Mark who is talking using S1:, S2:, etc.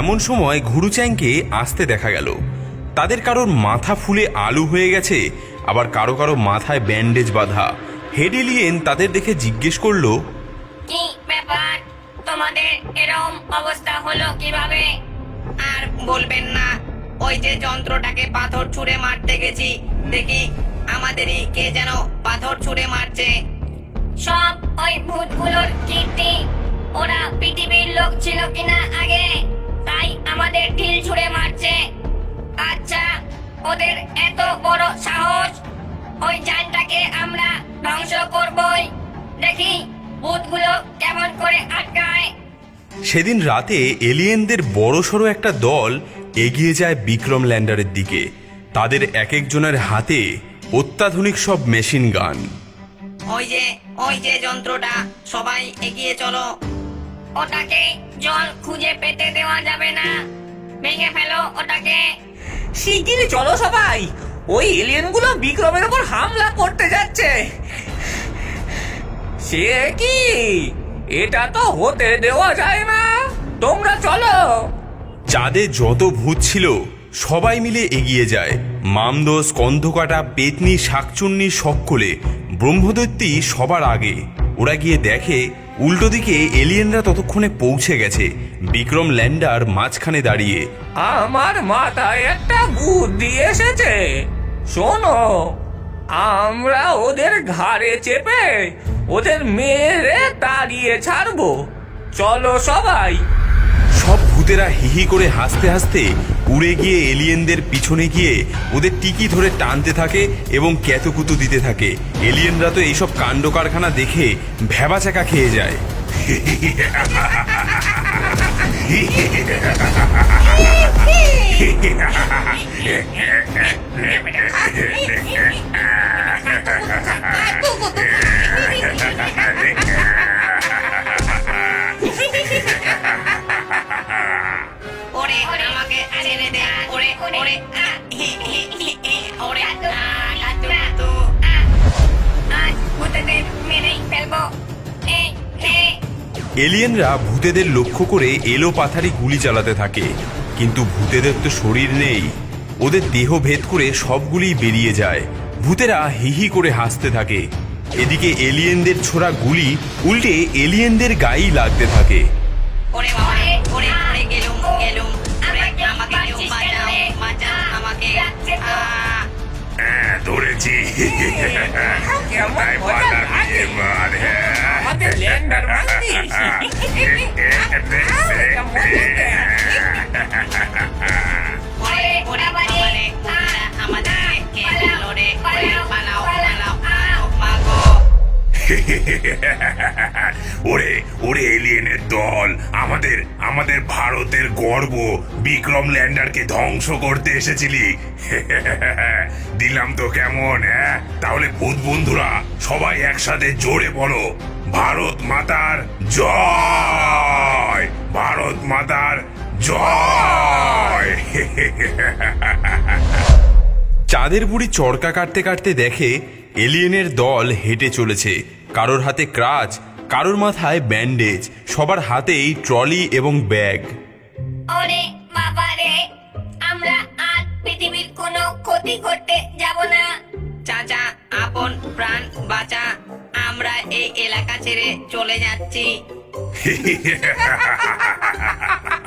S1: এমন সময় ঘুরুচ্যাংকে আসতে দেখা গেল। তাদের কারোর মাথা ফুলে আলু হয়ে গেছে, আবার কারও কারও মাথায় ব্যান্ডেজ বাঁধা। হেড এলিয়েন তাদের দেখে জিজ্ঞেস করল,
S2: কি ব্যাপার? তোমাদের এরকম অবস্থা হলো কীভাবে? আর বলবেন না, ওই যে যন্ত্রটাকে পাথর ছুঁড়ে মারতে গেছি। দেখি আমাদেরই কে যেন পাথর ছুঁড়ে মারছে। সব ওই ভূতগুলোর কীর্তি, ওরা পৃথিবীর লোক ছিল কিনা আগে?
S1: সেদিন রাতে এলিয়েনদের বড়সড় একটা দল এগিয়ে যায় বিক্রম ল্যান্ডারের দিকে। তাদের এক একজনের হাতে অত্যাধুনিক সব মেশিন গান।
S2: ওই যে ওই যে যন্ত্রটা সবাই এগিয়ে চলো। ওটাকে জল খুঁজে পেতে দেওয়া যাবে না। ভেঙে ফেলো ওটাকে।
S3: শিগগিরই চলো সবাই। ওই এলিয়েনগুলো বিক্রমের উপর হামলা করতে যাচ্ছে। সে কি? এটা তো হতে দেওয়া যায় না। তোমরা চলো।
S1: চাঁদে যত ভূত ছিল সবাই মিলে এগিয়ে যায়। মামদোস কন্ধকাটা পেতনি শাকচুন্নি সকলে ব্রহ্মদৈত্যী সবার আগে। ওরা গিয়ে দেখে উল্টো দিকে এলিয়েনরা ততক্ষণে পৌঁছে গেছে বিক্রম ল্যান্ডার মাঝখানে দাঁড়িয়ে।
S3: আমার মাথায় একটা বুদ্ধি এসেছে। শোনো আমরা ওদের ঘাড়ে চেপে ওদের মেরে তাড়িয়ে ছাড়বো। চলো সবাই।
S1: সব ভূতেরা হিহি করে হাসতে হাসতে উড়ে গিয়ে এলিয়েনদের পিছনে গিয়ে ওদের টিকি ধরে টানতে থাকে এবং ক্যাতুকুতু দিতে থাকে। এলিয়েনরা তো এইসব কাণ্ড কারখানা দেখে ভ্যাবাচাকা খেয়ে যায়। এলিয়েনরা ভূতেদের লক্ষ্য করে এলো পাথারি গুলি চালাতে থাকে, কিন্তু ভূতেদের তো শরীর নেই। ওদের দেহ ভেদ করে সবগুলি বেরিয়ে যায়। ভূতেরা হিহি করে হাসতে থাকে। এদিকে এলিয়েনদের ছোড়া গুলি উল্টে এলিয়েনদের গায়েই লাগতে থাকে।
S2: ওরে ওরে ওরে, গেলুম গেলুম। I want to leave on here. Motherland, Normandy. Motherland, Normandy.
S4: ওরে ওরে এলিয়েনের দল, আমাদের আমাদের ভারতের গর্ব, বিক্রম ল্যান্ডারকে ধ্বংস করতে এসেছিলি। দিলাম তো কেমন হ্যাঁ? তাহলে ভূত বন্ধুরা, সবাই একসাথে জোরে বলো, ভারত মাতার জয়! ভারত মাতার জয়!
S1: চাঁদের বুড়ি চরকা কাটতে কাটতে দেখে এলিয়েনের দল হেঁটে চলেছে। কারোর হাতে ক্রাচ কারোর মাথায় ব্যান্ডেজ সবার হাতেই ট্রলি এবং ব্যাগ।
S2: ওরে বাবারে আমরা আর পৃথিবীর কোনো ক্ষতি করতে যাব না। চাচা আপন প্রাণ বাঁচা আমরা এই এলাকা ছেড়ে চলে যাচ্ছি।